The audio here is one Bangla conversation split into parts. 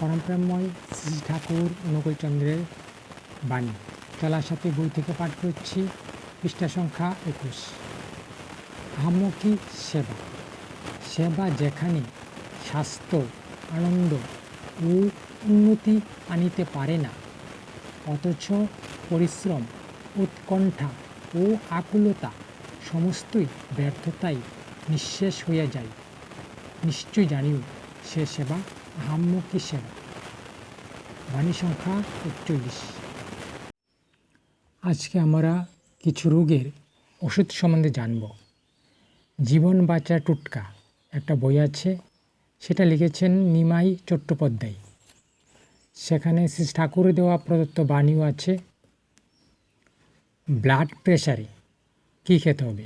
পরমপ্রেমময় শ্রী ঠাকুর অনুকূলচন্দ্রের বাণী। চলার সাথে বই থেকে পাঠ করছি, পৃষ্ঠা সংখ্যা একুশ। আহাম্মকি সেবা। সেবা যেখানে স্বাস্থ্য, আনন্দ ও উন্নতি আনিতে পারে না, অথচ পরিশ্রম, উৎকণ্ঠা ও আকুলতা সমস্তই ব্যর্থতায় নিঃশেষ হইয়া যায়। নিশ্চয় জানিও সে সেবা, আহাম্মকি সেবা? বাণী সংখ্যা একচল্লিশ। আজকে আমরা কিছু রোগের ওষুধ সম্বন্ধে জানব। জীবন বাঁচা টুটকা, একটা বই আছে, সেটা লিখেছেন নিমাই চট্টোপাধ্যায়। সেখানে শ্রী ঠাকুর দেওয়া প্রদত্ত বাণীও আছে, ব্লাড প্রেশারে কী খেতে হবে?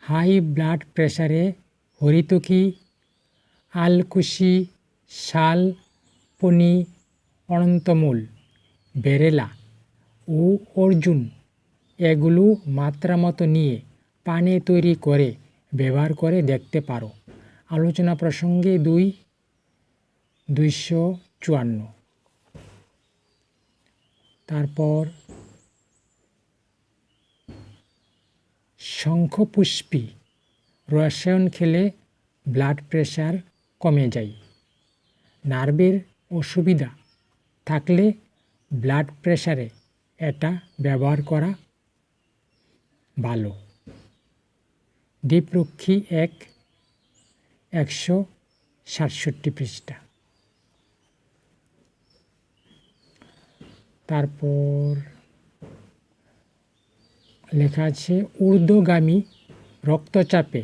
হাই ব্লাড প্রেশারে হরিতকি আলকুশি শাল, পনি, অনন্তমূল, বেরেলা, ও অর্জুন এগুলো মাত্রা মতো নিয়ে পানে তৈরি করে ব্যবহার করে দেখতে পারো। আলোচনা প্রসঙ্গে দুই, দুইশো চুয়ান্ন। তারপর, শঙ্খপুষ্পী, রসায়ন খেলে ব্লাড প্রেশার কমে যায়। নার্ভের অসুবিধা থাকলে ব্লাড প্রেশারে এটা ব্যবহার করা ভালো। দীপরক্ষী এক একশো সাতষট্টি পৃষ্ঠা। তারপর লেখা আছে, ঊর্ধ্বগামী রক্তচাপে